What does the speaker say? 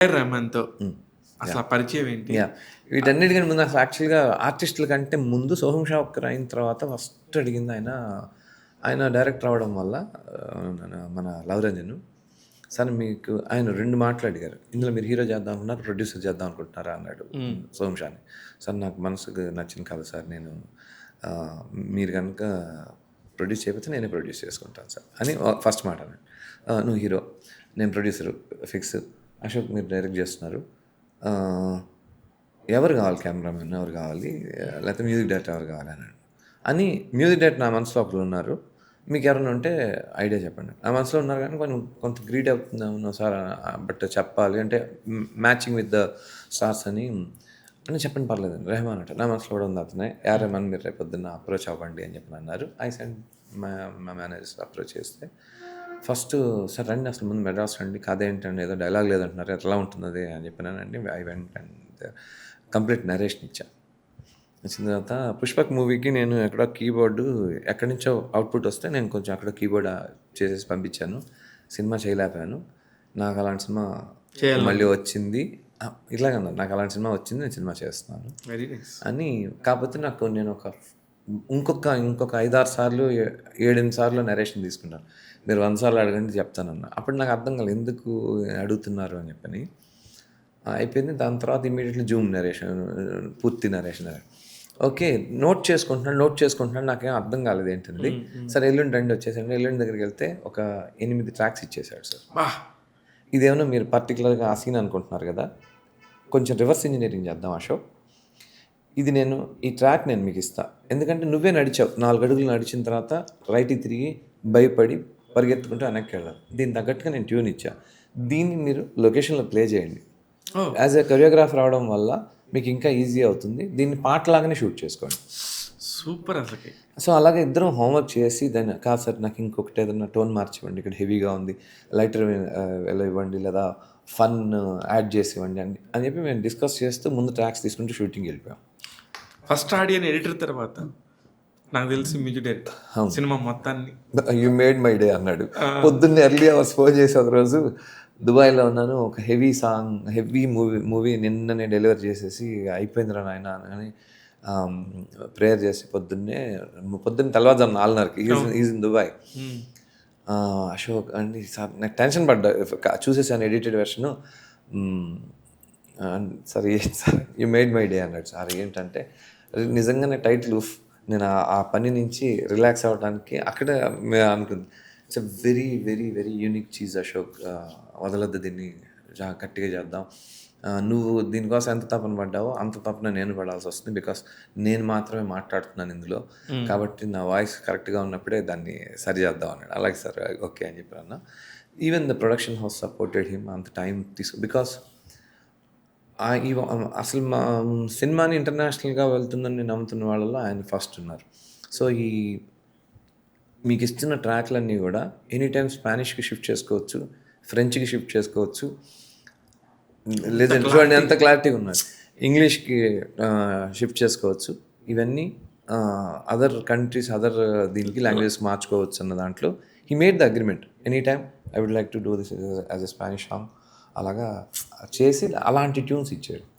రెహమాన్తో అసలు పరిచయం ఏంటి? యా. వీటన్నిటికంటే ముందు అసలు యాక్చువల్గా ఆర్టిస్టుల కంటే ముందు సోహం షాకర్ అయిన తర్వాత ఫస్ట్ అడిగింది ఆయన. ఆయన డైరెక్టర్ అవడం వల్ల మన లవరంజన్ సార్ మీకు ఆయన రెండు మాటలు అడిగారు. ఇందులో మీరు హీరో చేద్దాం అనుకున్నారు ప్రొడ్యూసర్ చేద్దాం అనుకుంటున్నారా అన్నాడు సోహం షాని. సార్ నాకు మనసుకు నచ్చింది కాదు సార్ నేను మీరు కనుక ప్రొడ్యూస్ చేయకపోతే నేనే ప్రొడ్యూస్ చేసుకుంటాను సార్ అని ఫస్ట్ మాట అన్నాడు. "ఆ, నువ్వు హీరో నేను ప్రొడ్యూసర్ ఫిక్స్ అశోక్ మీరు డైరెక్ట్ చేస్తున్నారు. ఎవరు కావాలి కెమెరామెన్? ఎవరు కావాలి? లేకపోతే మ్యూజిక్ డైరెక్టర్ ఎవరు కావాలి అని అని మ్యూజిక్ డైరెక్టర్ నా మనసులో ఒకరు ఉన్నారు. మీకు ఎవరైనా ఉంటే ఐడియా చెప్పండి. నా మనసులో ఉన్నారు కానీ కొంచెం కొంత గ్రీడ్ అవుతున్నాను సార్ బట్ చెప్పాలి. అంటే మ్యాచింగ్ విత్ ద స్టార్స్ అని అని చెప్పండి పర్లేదు. రెహమాన్ అంటే నా మనసులో కూడా ఉంది అతనే. యా రెహమాన్ మీరు రేపు పొద్దున్న అప్రోచ్ అవ్వండి అని చెప్పి అన్నారు. ఐ సెండ్ మా మా అప్రోచ్ చేస్తే ఫస్ట్ సార్ రండి అసలు ముందు మెడ్రాస్ రండి కథ ఏంటండి ఏదో డైలాగ్ లేదంటున్నారు ఎట్లా ఉంటుంది అది అని చెప్పినానండి. I went and complete narration ఇచ్చా. వచ్చిన తర్వాత పుష్పక్ మూవీకి నేను ఎక్కడో కీబోర్డు ఎక్కడి నుంచో అవుట్పుట్ వస్తే నేను కొంచెం అక్కడ కీబోర్డ్ చేసేసి పంపించాను. సినిమా చేయలేకపోయాను. నాకు అలాంటి సినిమా మళ్ళీ వచ్చింది. ఇలాగన్నా నాకు అలాంటి సినిమా వచ్చింది నేను సినిమా చేస్తున్నాను అని. కాకపోతే నాకు నేను ఒక ఇంకొక ఇంకొక ఐదారు సార్లు ఏడెనిమిది సార్లు నరేషన్ తీసుకున్నాను మీరు వంద సార్లు అడగండి చెప్తానన్న. అప్పుడు నాకు అర్థం కాలేదు ఎందుకు అడుగుతున్నారు అని చెప్పని. ఆ, అయిపోయింది. దాని తర్వాత ఇమీడియట్లీ జూమ్ నరేషన్ పూర్తి నరేషన్ ఓకే నోట్ చేసుకుంటున్నాను నోట్ చేసుకుంటున్నాను నాకేం అర్థం కాలేదు ఏంటండి సరే ఎల్లుండి రండి వచ్చేసండి ఎల్లుండి దగ్గరికి వెళ్తే ఒక ఎనిమిది ట్రాక్స్ ఇచ్చేసాడు సార్. ఇదేమన్నా మీరు పర్టికులర్గా ఆ సీన్ అనుకుంటున్నారు కదా? కొంచెం రివర్స్ ఇంజనీరింగ్ చేద్దాం అశోక్ ఇది నేను ఈ ట్రాక్ నేను మీకు ఇస్తా. ఎందుకంటే నువ్వే నడిచావు. నాలుగు అడుగులు నడిచిన తర్వాత రైట్కి తిరిగి భయపడి పరిగెత్తుకుంటూ వెనక్కి వెళ్ళాలి. దీని తగ్గట్టుగా నేను ట్యూన్ ఇచ్చా. దీన్ని మీరు లొకేషన్లో ప్లే చేయండి. యాజ్ ఎ కొరియోగ్రాఫర్ అవడం వల్ల మీకు ఇంకా ఈజీ అవుతుంది. దీన్ని పాటలాగానే షూట్ చేసుకోండి. సూపర్ అసలుకి. సో అలాగే ఇద్దరం హోంవర్క్ చేసి దాన్ని కాదు సార్ నాకు ఇంకొకటి ఏదైనా టోన్ మార్చివ్వండి. ఇక్కడ హెవీగా ఉంది. లైటర్ ఎలా ఇవ్వండి లేదా ఫన్ యాడ్ చేసి ఇవ్వండి అని అని చెప్పి మేము డిస్కస్ చేస్తూ ముందు ట్రాక్స్ తీసుకుంటూ షూటింగ్ వెళ్ళిపోయాం. ఫస్ట్ ఆడియన్ ఎడిటర్ తర్వాత. నాకు తెలిసి మ్యూజిక్ డైరెక్టర్. సినిమా మొత్తాన్ని. యూ మేడ్ మై డే అన్నాడు. పొద్దున్నే ఎర్లీ అవర్స్ ఫోన్ చేసి ఒక రోజు. దుబాయ్లో ఉన్నాను. ఒక heavy song heavy movie movie నిన్ననే డెలివర్ చేసేసి అయిపోయిందిరా నాయన అని ప్రేయర్ చేసి పొద్దున్నే పొద్దున్న తెల్లవారుజాము నాలుగున్నరకి ఈజ్ ఇన్ దుబాయ్ అశోక్ అండి సార్ నాకు టెన్షన్ పడ్డా చూసేసాను ఎడిటెడ్ వెర్షన్ సార్ ఏంటి sir you made my day అన్నాడు. సార్ ఏంటంటే నిజంగానే టైటిల్ నేను ఆ- పని నుంచి రిలాక్స్ అవ్వడానికి అక్కడే అనుకుంది. It's a very very very unique cheese Ashok. వదలొద్దు దీన్ని. గట్టిగా చేద్దాం. నువ్వు దీనికోసం ఎంత తపన పడ్డావో అంత తపన నేను పడాల్సి వస్తుంది బికాస్ నేను మాత్రమే మాట్లాడుతున్నాను ఇందులో. కాబట్టి నా వాయిస్ కరెక్ట్గా ఉన్నప్పుడే దాన్ని సరి చేద్దాం అన్నాడు. అలాగే సార్ ఓకే అని చెప్పాను అన్న even the production house supported him అంత టైం తీసుకు బికాస్ ఈ అసలు మా సినిమాని ఇంటర్నేషనల్గా వెళ్తుందని నేను నమ్ముతున్న వాళ్ళలో ఆయన ఫస్ట్ ఉన్నారు. సో ఈ మీకు ఇస్తున్న ట్రాక్లన్నీ కూడా ఎనీ టైం స్పానిష్కి షిఫ్ట్ చేసుకోవచ్చు ఫ్రెంచ్కి షిఫ్ట్ చేసుకోవచ్చు. లేదంటే చూడండి ఎంత క్లారిటీగా ఉన్నాయి ఇంగ్లీష్కి షిఫ్ట్ చేసుకోవచ్చు. ఇవన్నీ అదర్ కంట్రీస్ అదర్ దీనికి లాంగ్వేజెస్ మార్చుకోవచ్చు అన్న దాంట్లో. He made the agreement any time I would like to do this as a Spanish song అలాగా చేసి అలాంటి ట్యూన్స్ ఇచ్చాడు.